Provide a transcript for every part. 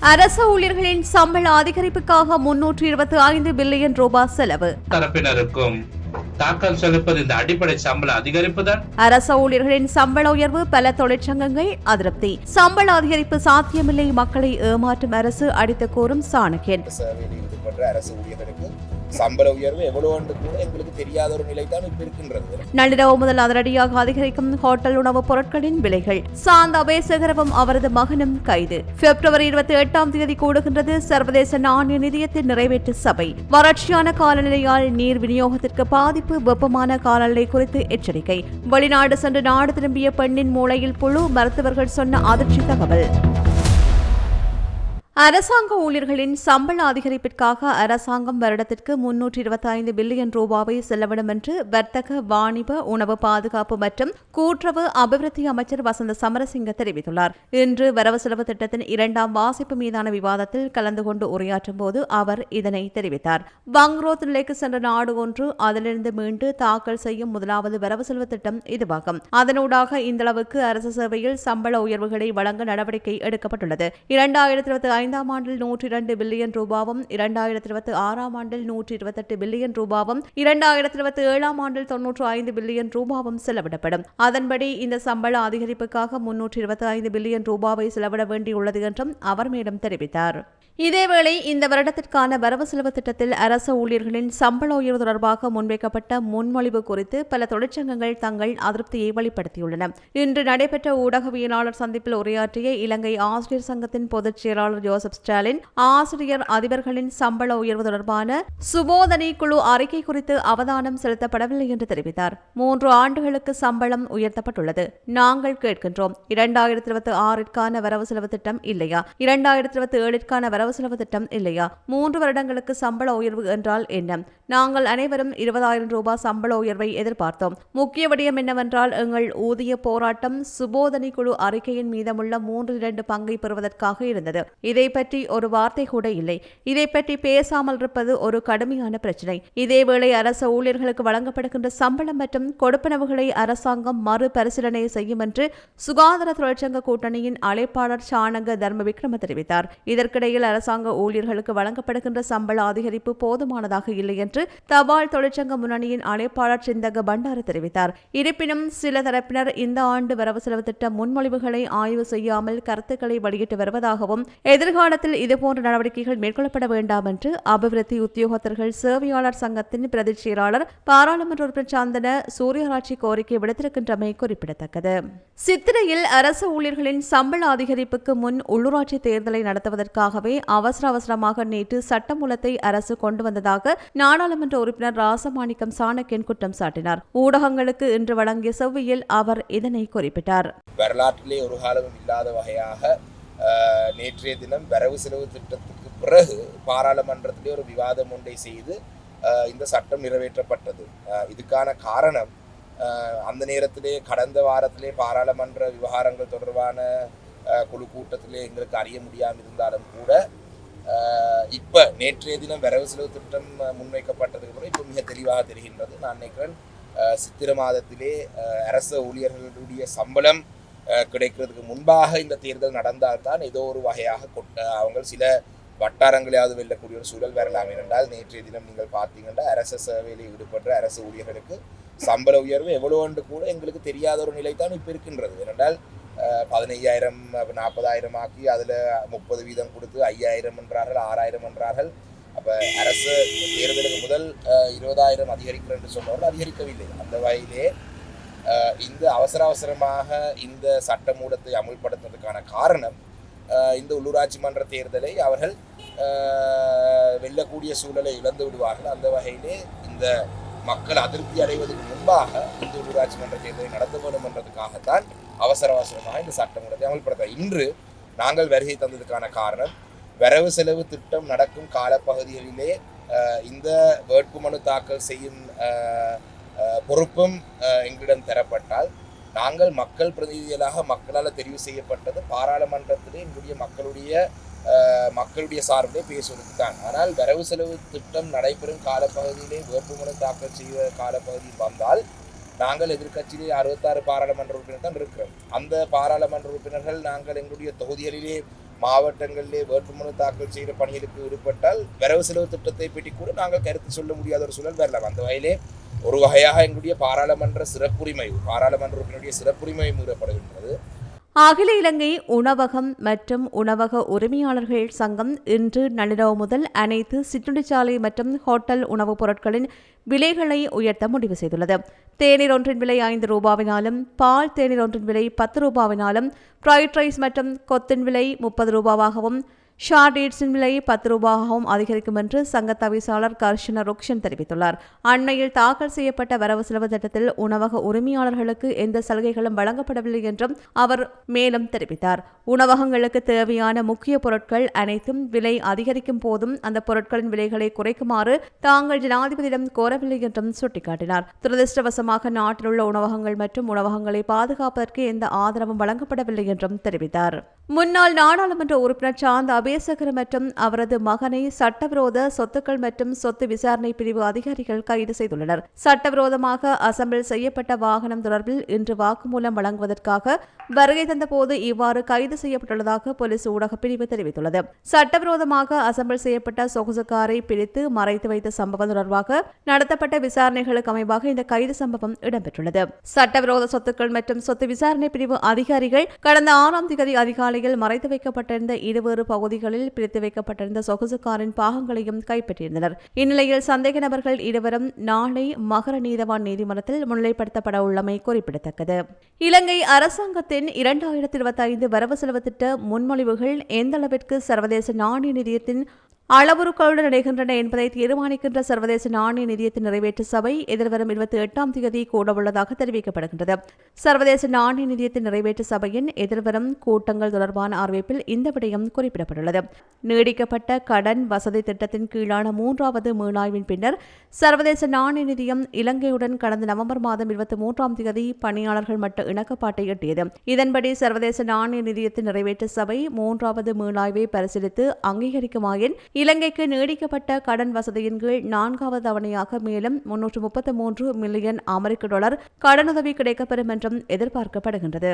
அரசு ஊழியர்களின் சம்பள அதிகரிப்புக்காக முன்னூற்று இருபத்தி ஐந்து பில்லியன் ரூபாய் செலவு. தரப்பினருக்கும் தாக்கல் செலுப்பது இந்த அடிப்படை சம்பள அதிகரிப்பு தான். அரசு ஊழியர்களின் சம்பள உயர்வு பல தொழிற்சங்கங்கள் அதிருப்தி. சம்பள அதிகரிப்பு சாத்தியமில்லை மக்களை ஏமாற்றும் அரசு அடித்து கூறும் சாணக்கியன். அரசு ஊழியர்களுக்கு சம்பள உயர்வு எவ்வளவு கூட எங்களுக்கு தெரியாத ஒரு நிலை தான் இப்ப இருக்கின்றது. நள்ளிரவு முதல் அதிரடியாக அதிகரிக்கும் ஹோட்டல் உணவுப் பொருட்களின் விலைகள். சாந்த அபேசகரவும் அவரது மகனும் கைது. பிப்ரவரி இருபத்தி எட்டாம் தேதி கூடுகின்றது சர்வதேச நாணய நிதியத்தின் நிறைவேற்று சபை. வறட்சியான காலநிலையால் நீர் விநியோகத்திற்கு பாதிப்பு வெப்பமான காலநிலை குறித்து எச்சரிக்கை. வெளிநாடு சென்று நாடு திரும்பிய பெண்ணின் மூளையில் புழு மருத்துவர்கள் சொன்ன அதிர்ச்சி தகவல். அரசாங்க ஊழியர்களின் சம்பள அதிகரிப்பிற்காக அரசாங்கம் வருடத்திற்கு முன்னூற்றி இருபத்தி ஐந்து பில்லியன் ரூபாவை செலவிடும் என்று வர்த்தக வாணிப உணவு பாதுகாப்பு மற்றும் கூட்டுறவு அபிவிருத்தி அமைச்சர் வசந்த சமரசிங்க தெரிவித்துள்ளார். இன்று வரவு செலவு திட்டத்தின் இரண்டாம் வாசிப்பு மீதான விவாதத்தில் கலந்து கொண்டு உரையாற்றும் போது அவர் இதனை தெரிவித்தார். பங்க்ரோத் நிலைக்கு சென்ற நாடு ஒன்று அதிலிருந்து மீண்டு தாக்கல் செய்யும் முதலாவது வரவு செலவு திட்டம் இதுவாகும். அதனூடாக இந்தளவுக்கு அரசு சேவையில் சம்பள உயர்வுகளை வழங்க நடவடிக்கை எடுக்கப்பட்டுள்ளது. இரண்டாயிரத்தி இருபத்தி ஐந்தாம் ஆண்டில் நூற்றி இரண்டு பில்லியன் ரூபாவும் இரண்டாயிரத்தி இருபத்தி ஆறாம் ஆண்டில் நூற்றி இருபத்தெட்டு பில்லியன் ரூபாவும் இரண்டாயிரத்தி இருபத்தி ஏழாம் ஆண்டில் தொன்னூற்று ஐந்து பில்லியன் ரூபாவும் செலவிடப்படும். அதன்படி இந்த சம்பள அதிகரிப்புக்காக முன்னூற்றி இருபத்தி ஐந்து பில்லியன் ரூபாவை செலவிட வேண்டியுள்ளது என்றும் அவர் மேலும் தெரிவித்தார். இதேவேளை இந்த வருடத்திற்கான வரவு செலவு திட்டத்தில் அரசு ஊழியர்களின் சம்பள உயர்வு தொடர்பாக முன்வைக்கப்பட்ட முன்மொழிவு குறித்து பல தொழிற்சங்கங்கள் தங்கள் அதிருப்தியை வெளிப்படுத்தியுள்ளன. இன்று நடைபெற்ற ஊடகவியலாளர் சந்திப்பில் உரையாற்றிய இலங்கை ஆசிரியர் சங்கத்தின் பொதுச் செயலாளர் ஜோசப் ஸ்டாலின் ஆசிரியர் அதிபர்களின் சம்பள உயர்வு தொடர்பான சுபோதனை குழு அறிக்கை குறித்து அவதானம் செலுத்தப்படவில்லை என்று தெரிவித்தார். மூன்று ஆண்டுகளுக்கு சம்பளம் உயர்த்தப்பட்டுள்ளது. நாங்கள் கேட்கின்றோம். இரண்டாயிரத்தி இருபத்தி ஆறிற்கான வரவு செலவு திட்டம் இல்லையா? இரண்டாயிரத்தி இருபத்தி ஏழிற்கான வரவு வரவு செலவு திட்டம் இல்லையா? மூன்று வருடங்களுக்கு சம்பள உயர்வு என்றால் என்ன? நாங்கள் அனைவரும் இருபதாயிரம் ரூபாய் சம்பள உயர்வை எதிர்பார்த்தோம். முக்கிய விடயம் என்னவென்றால் எங்கள் ஊதிய போராட்டம் சுபோதனை குழு அறிக்கையின் மீதமுள்ள மூன்று இரண்டு பங்கை பெறுவதற்காக இருந்தது. இதை பற்றி ஒரு வார்த்தை கூட இல்லை. இதை பற்றி பேசாமல் இருப்பது ஒரு கடுமையான பிரச்சினை. இதேவேளை அரச ஊழியர்களுக்கு வழங்கப்படுகின்ற சம்பளம் மற்றும் கொடுப்பனவுகளை அரசாங்கம் மறுபரிசீலனை செய்யும் என்று சுகாதார தொழிற்சங்க கூட்டணியின் அழைப்பாளர் சாணங்க தர்ம விக்ரம தெரிவித்தார். இதற்கிடையில் அரசாங்க ஊழியர்களுக்கு வழங்கப்படுகின்ற சம்பள அதிகரிப்பு போதுமானதாக இல்லை என்று தபால் தொழிற்சங்க முன்னணியின் அழைப்பாளர் சிந்தக பண்டார தெரிவித்தார். இருப்பினும் சில தரப்பினர் இந்த ஆண்டு வரவு செலவு திட்ட முன்மொழிவுகளை ஆய்வு செய்யாமல் கருத்துக்களை வெளியிட்டு வருவதாகவும் எதிர்காலத்தில் இதுபோன்ற நடவடிக்கைகள் மேற்கொள்ளப்பட வேண்டாம் என்று அபிவிருத்தி உத்தியோகத்தர்கள் சேவையாளர் சங்கத்தின் பிரதி செயலாளர் பாராளுமன்ற உறுப்பினர் சாந்தன சூரியராட்சி கோரிக்கை விடுத்திருக்கின்றமை குறிப்பிடத்தக்கது. சித்திரையில் அரசு ஊழியர்களின் சம்பள அதிகரிப்புக்கு முன் உள்ளூராட்சி தேர்தலை நடத்துவதற்காகவே அவசர அவசரமாக நேற்று சட்டமூலத்தை அரசு கொண்டு வந்ததாக நாடாளுமன்ற உறுப்பினர் ராசமாணிக்கம் சாணக்கியன் குற்றம் சாட்டினார். ஊடகங்களுக்கு இன்று வழங்கிய செவ்வியில் அவர் இதனை குறிப்பிட்டார். வரலாற்றிலே ஒரு காலமும் இல்லாத வகையாக நேற்றைய தினம் வரவு செலவு திட்டத்துக்கு பிறகு பாராளுமன்றத்திலே ஒரு விவாதம் ஒன்றை செய்து இந்த சட்டம் நிறைவேற்றப்பட்டது. இதுக்கான காரணம் அந்த நேரத்திலே கடந்த வாரத்திலே பாராளுமன்ற விவகாரங்கள் தொடர்பான குழு கூட்டத்திலே எங்களுக்கு அறிய முடியாமல் இருந்தாலும் கூட இப்போ நேற்றைய தினம் வரவு செலவு திட்டம் முன்வைக்கப்பட்டதுக்கு அப்புறம் இப்போ மிக தெளிவாக தெரிகின்றது. நான் நினைக்கிறேன் சித்திர மாதத்திலே அரச ஊழியர்களுடைய சம்பளம் கிடைக்கிறதுக்கு முன்பாக இந்த தேர்தல் நடந்தால்தான் ஏதோ ஒரு வகையாக கொட்ட அவங்க சில வட்டாரங்களையாவது வெல்லக்கூடிய ஒரு சூழல் வரலாம். என்றால் நேற்றைய தினம் நீங்கள் பார்த்தீங்கன்னா அரச சேவையில் ஈடுபடுற அரசு ஊழியர்களுக்கு சம்பள உயர்வு எவ்வளோ என்று கூட எங்களுக்கு தெரியாத ஒரு நிலை தான் இப்போ இருக்கின்றது. ஏனென்றால் பதினையாயிரம் நாற்பதாயிரம் ஆக்கி அதில் முப்பது வீதம் கொடுத்து ஐயாயிரம் என்றார்கள் ஆறாயிரம் என்றார்கள். அப்போ அரசு தேர்தலுக்கு முதல் இருபதாயிரம் அதிகரிக்கிறேன் என்று சொன்னவர்கள் அதிகரிக்கவில்லை. அந்த வகையிலே இந்த அவசர அவசரமாக இந்த சட்டமூலத்தை அமுல்படுத்துவதற்கான காரணம் இந்த உள்ளூராட்சி மன்ற தேர்தலை அவர்கள் வெல்லக்கூடிய சூழலை இழந்து விடுவார்கள். அந்த வகையிலே இந்த மக்கள் அதிருப்தி அடைவதற்கு முன்பாக இந்த ஊராட்சி மன்ற தேர்தலை நடத்த வேண்டும் என்றதுக்காகத்தான் அவசர அவசரமாக இந்த சட்டமன்றத்தை அமல்படுத்த இன்று நாங்கள் வருகை தந்ததுக்கான காரணம் வரவு செலவு திட்டம் நடக்கும் காலப்பகுதிகளிலே இந்த வேட்புமனு தாக்கல் செய்யும் பொறுப்பும் எங்களிடம் தரப்பட்டால் நாங்கள் மக்கள் பிரதிநிதிகளாக மக்களால் தெரிவு செய்யப்பட்டது பாராளுமன்றத்திலே எங்களுடைய மக்களுடைய மக்களுடைய சார்பிலே பேசுவதற்கு தான் ஆனால் வரவு செலவு திட்டம் நடைபெறும் காலப்பகுதியிலே வேட்புமனு தாக்கல் செய்த காலப்பகுதியில் வந்தால் நாங்கள் எதிர்க்கட்சியிலே அறுபத்தாறு பாராளுமன்ற உறுப்பினர் தான் இருக்கிறோம். அந்த பாராளுமன்ற உறுப்பினர்கள் நாங்கள் எங்களுடைய தொகுதிகளிலே மாவட்டங்களிலே வேட்புமனு தாக்கல் செய்கிற பணிகளுக்கு ஈடுபட்டால் வரவு செலவு திட்டத்தை பற்றி கூட நாங்கள் கருத்து சொல்ல முடியாத ஒரு சூழல் வரலாம். அந்த வகையிலே ஒரு வகையாக எங்களுடைய பாராளுமன்ற சிறப்புரிமை பாராளுமன்ற உறுப்பினருடைய சிறப்புரிமை மீறப்படுகின்றது. அகில இலங்கை உணவகம் மற்றும் உணவக உரிமையாளர்கள் சங்கம் இன்று நள்ளிரவு முதல் அனைத்து சிற்றுண்டிச்சாலை மற்றும் ஹோட்டல் உணவுப் பொருட்களின் விலைகளை உயர்த்த முடிவு செய்துள்ளது. தேநீர் ஒன்றின் விலை ஐந்து ரூபாவினாலும் பால் தேநீர் ஒன்றின் விலை பத்து ரூபாவினாலும் ஃப்ரைட் ரைஸ் மற்றும் கொத்தின் விலை முப்பது ரூபாவாகவும் ஷார்ட் ஈட்ஸின் விலையை பத்து ரூபாகவும் அதிகரிக்கும் என்று சங்க தவிசாளர் கர்ஷன ருக்ஷன் தெரிவித்துள்ளார். அண்மையில் தாக்கல் செய்யப்பட்ட வரவு செலவு திட்டத்தில் உணவக உரிமையாளர்களுக்கு எந்த சலுகைகளும் வழங்கப்படவில்லை என்றும் அவர் மேலும் தெரிவித்தார். உணவகங்களுக்கு தேவையான முக்கிய பொருட்கள் அனைத்தும் விலை அதிகரிக்கும் போதும் அந்த பொருட்களின் விலைகளை குறைக்குமாறு தாங்கள் ஜனாதிபதியிடம் கோரவில்லை என்றும் சுட்டிக்காட்டினார். துரதிருஷ்டவசமாக நாட்டில் உள்ள உணவகங்கள் மற்றும் உணவகங்களை பாதுகாப்பதற்கு எந்த ஆதரவும் வழங்கப்படவில்லை என்றும் தெரிவித்தார். முன்னாள் நாடாளுமன்ற உறுப்பினர் சாந்த் அபேசகர் மற்றும் அவரது மகனை சட்டவிரோத சொத்துக்கள் மற்றும் சொத்து விசாரணை பிரிவு அதிகாரிகள் கைது செய்துள்ளனர். சட்டவிரோதமாக அசம்பிள் செய்யப்பட்ட வாகனம் தொடர்பில் இன்று வாக்குமூலம் வழங்குவதற்காக வருகை தந்தபோது இவ்வாறு கைது செய்யப்பட்டுள்ளதாக போலீஸ் ஊடக பிரிவு தெரிவித்துள்ளது. சட்டவிரோதமாக அசம்பிள் செய்யப்பட்ட சொகுசு காரை பிடித்து மறைத்து வைத்த சம்பவம் தொடர்பாக நடத்தப்பட்ட விசாரணைகளுக்கு அமைவாக இந்த கைது சம்பவம் இடம்பெற்றுள்ளது. சட்டவிரோத சொத்துக்கள் மற்றும் சொத்து விசாரணை பிரிவு அதிகாரிகள் கடந்த ஆறாம் திகதி சாலையில் மறைத்து வைக்கப்பட்டிருந்த இருவேறு பகுதிகளில் பிரித்து வைக்கப்பட்டிருந்த சொகுசு காரின் பாகங்களையும் கைப்பற்றியிருந்தனர். இந்நிலையில் சந்தேக நபர்கள் இருவரும் நாளை மகர நீதவான் நீதிமன்றத்தில் முன்னிலைப்படுத்தப்பட உள்ளமை குறிப்பிடத்தக்கது. இலங்கை அரசாங்கத்தின் இரண்டாயிரத்தி இருபத்தி ஐந்து வரவு செலவு திட்ட முன்மொழிவுகள் எந்த அளவிற்கு சர்வதேச நாணய நிதியத்தின் அளவுருக்களுடன் இணைகின்றன என்பதை தீர்மானிக்கின்ற சர்வதேச நாணய நிதியத்தை நிறைவேற்று சபை எதிர்வரும் இருபத்தி எட்டாம் தேதி கூடவுள்ளதாக தெரிவிக்கப்படுகின்றது. சர்வதேச நாணய நிதியத்தை நிறைவேற்று சபையின் எதிர்வரும் கூட்டங்கள் தொடர்பான அறிவிப்பில் இந்த விடயம் குறிப்பிடப்பட்டுள்ளது. நீடிக்கப்பட்ட கடன் வசதி திட்டத்தின் கீழான மூன்றாவது மீளாய்வின் பின்னர் சர்வதேச நாணய நிதியம் இலங்கையுடன் கடந்த நவம்பர் மாதம் இருபத்தி மூன்றாம் தேதி பணியாளர்கள் மட்ட இணக்கப்பாட்டை எட்டியது. இதன்படி சர்வதேச நாணய நிதியத்தை நிறைவேற்று சபை மூன்றாவது மீளாய்வை பரிசீலித்து அங்கீகரிக்குமாயின் இலங்கைக்கு நீடிக்கப்பட்ட கடன் வசதியின் கீழ் நான்காவது தவணையாக மேலும் முன்னூற்று முப்பத்தி மூன்று மில்லியன் அமெரிக்க டாலர் கடனுதவி கிடைக்கப்பெறும் என்றும் எதிர்பார்க்கப்படுகின்றது.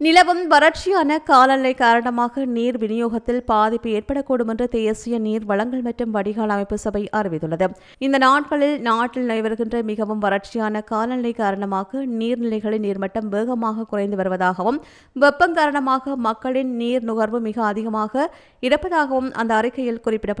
நிலவும் வறட்சியான காலநிலை காரணமாக நீர் விநியோகத்தில் பாதிப்பு ஏற்படக்கூடும் என்று தேசிய நீர் வளங்கள் மற்றும் வடிகால் அமைப்பு சபை அறிவித்துள்ளது. இந்த நாட்களில் நாட்டில் நடைபெறுகின்ற மிகவும் வறட்சியான காலநிலை காரணமாக நீர்நிலைகளின் நீர்மட்டம் வேகமாக குறைந்து வருவதாகவும் வெப்பம் காரணமாக மக்களின் நீர் நுகர்வு மிக அதிகமாக இருப்பதாகவும் அந்த அறிக்கையில் குறிப்பிடப்பட்டுள்ளது.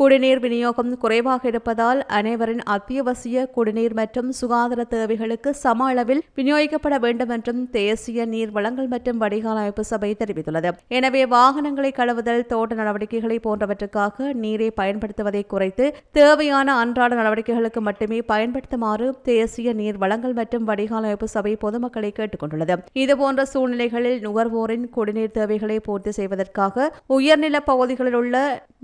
குடிநீர் விநியோகம் குறைவாக இருப்பதால் அனைவரின் அத்தியாவசிய குடிநீர் மற்றும் சுகாதார தேவைகளுக்கு சம அளவில் விநியோகிக்கப்பட வேண்டும் என்றும் தேசிய நீர் வளங்கள் மற்றும் வடிகால் அமைப்பு சபை தெரிவித்துள்ளது. எனவே வாகனங்களை கழுவுதல் தோட்ட நடவடிக்கைகளை போன்றவற்றுக்காக நீரை பயன்படுத்துவதை குறைத்து தேவையான அன்றாட நடவடிக்கைகளுக்கு மட்டுமே பயன்படுத்துமாறு தேசிய நீர் வளங்கள் மற்றும் வடிகால் அமைப்பு சபை பொதுமக்களை கேட்டுக்கொண்டுள்ளது இதுபோன்ற சூழ்நிலைகளில் நுகர்வோரின் குடிநீர் தேவைகளை பூர்த்தி செய்வதற்காக உயர்நில பகுதிகளில் உள்ள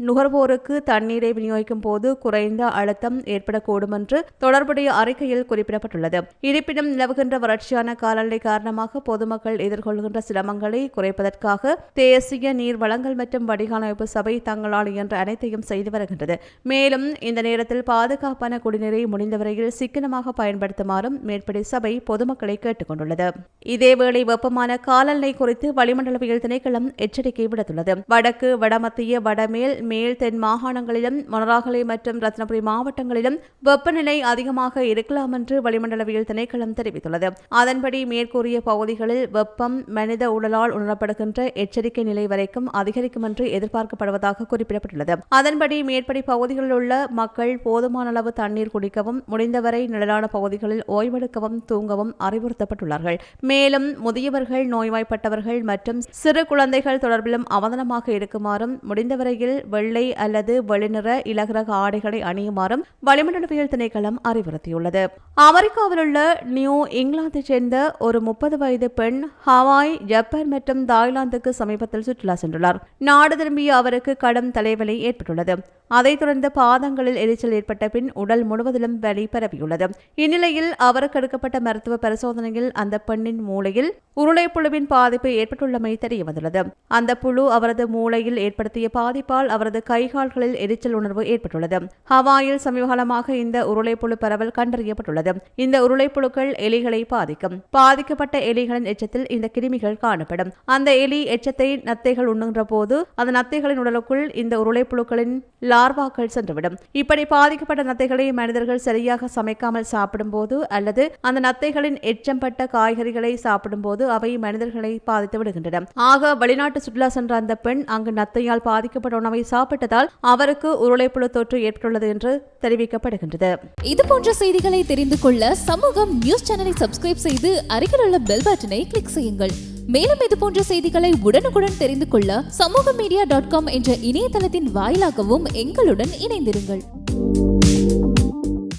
நுகர்வோருக்கு தண்ணீர் தண்ணீரை விநியோகிக்கும் போது குறைந்த அழுத்தம் ஏற்படக்கூடும் என்று தொடர்புடைய அறிக்கையில் குறிப்பிடப்பட்டுள்ளது. இருப்பினும் நிலவுகின்ற வறட்சியான காலநிலை காரணமாக பொதுமக்கள் எதிர்கொள்கின்ற சிரமங்களை குறைப்பதற்காக தேசிய நீர் வளங்கள் மற்றும் வடிகாலமைப்பு சபை தங்களால் இயன்ற அனைத்தையும் செய்து வருகின்றது. மேலும் இந்த நேரத்தில் பாதுகாப்பான குடிநீரை முடிந்தவரையில் சிக்கனமாக பயன்படுத்துமாறும் மேற்படி சபை பொதுமக்களை கேட்டுக் கொண்டுள்ளது இதேவேளை வெப்பமான காலநிலை குறித்து வளிமண்டலவியல் திணைக்களம் எச்சரிக்கை விடுத்துள்ளது. வடக்கு வடமத்திய வடமேல் மேல் தென் மாகாணங்களில் மாவட்டங்களிலும் மொனராகலை மற்றும் ரத்னபுரி மாவட்டங்களிலும் வெப்பநிலை அதிகமாக இருக்கலாம் என்று வளிமண்டலவியல் திணைக்களம் தெரிவித்துள்ளது. அதன்படி மேற்கூறிய பகுதிகளில் வெப்பம் மனித உடலால் உணரப்படுகின்ற எச்சரிக்கை நிலை வரைக்கும் அதிகரிக்கும் என்று எதிர்பார்க்கப்படுவதாக குறிப்பிடப்பட்டுள்ளது. அதன்படி மேற்படி பகுதிகளில் உள்ள மக்கள் போதுமான அளவு தண்ணீர் குடிக்கவும் முடிந்தவரை நிழலான பகுதிகளில் ஓய்வெடுக்கவும் தூங்கவும் அறிவுறுத்தப்பட்டுள்ளார்கள். மேலும் முதியவர்கள் நோய்வாய்ப்பட்டவர்கள் மற்றும் சிறு குழந்தைகள் தொடர்பிலும் அவதானமாக இருக்குமாறும் முடிந்தவரையில் வெள்ளை அல்லது வெளிநிற இலகுரக ஆடைகளை அணியுமாறும் வளிமண்டலவியல் திணைக்களம் அறிவுறுத்தியுள்ளது. அமெரிக்காவில் உள்ள நியூ இங்கிலாந்தைச் சேர்ந்த ஒரு முப்பது வயது பெண் ஹவாய் ஜப்பான் மற்றும் தாய்லாந்துக்கு சமீபத்தில் சுற்றுலா சென்றுள்ளார். நாடு திரும்பிய அவருக்கு கடும் தலைவலி ஏற்பட்டுள்ளது. அதைத் தொடர்ந்து பாதங்களில் எரிச்சல் ஏற்பட்ட பின் உடல் முழுவதிலும் வலி பரவியுள்ளது. இந்நிலையில் அவருக்கு எடுக்கப்பட்ட மருத்துவ பரிசோதனையில் அந்த பெண்ணின் மூளையில் உருளைப்புழுவின் பாதிப்பு ஏற்பட்டுள்ளமை தெரியவந்துள்ளது. அந்த புழு அவரது மூளையில் ஏற்படுத்திய பாதிப்பால் அவரது கைகால்களில் எரிச்சல் உணர்வு ஏற்பட்டுள்ளது. ஹவாயில் சமீபகாலமாக இந்த உருளைப்புழு பரவல் கண்டறியப்பட்டுள்ளது. இந்த உருளைப்புழுக்கள் எலிகளை பாதிக்கும். பாதிக்கப்பட்ட எலிகளின் எச்சத்தில் இந்த கிருமிகள் காணப்படும். அந்த எலி எச்சத்தை நத்தைகள் உண்ணுகின்ற போது அந்த நத்தைகளின் உடலுக்குள் இந்த உருளைப்புழுக்களின் லார்வாக்கள் சென்றுவிடும். இப்படி பாதிக்கப்பட்ட நத்தைகளை மனிதர்கள் சரியாக சமைக்காமல் சாப்பிடும்போது அல்லது அந்த நத்தைகளின் எச்சம்பட்ட காய்கறிகளை சாப்பிடும்போது அவை மனிதர்களை பாதித்து விடுகின்றன. ஆக வெளிநாட்டு சுற்றுலா சென்ற அந்த பெண் அங்கு நத்தையால் பாதிக்கப்பட்ட உணவை சாப்பிட்டதால் அவருக்கு உருளைப்புழு தொற்று ஏற்பட்டுள்ளது என்று தெரிவிக்கப்படுகின்றது. இது போன்ற செய்திகளை தெரிந்து கொள்ள சமூகம் நியூஸ் சேனலை சப்ஸ்கிரைப் செய்து அருகில் உள்ள பெல் பட்டனை கிளிக் செய்யுங்கள். மேலும் இது போன்ற செய்திகளை உடனுக்குடன் தெரிந்து கொள்ள சமூக மீடியா டாட் காம் என்ற இணையதளத்தின் வாயிலாகவும் எங்களுடன் இணைந்திருங்கள்.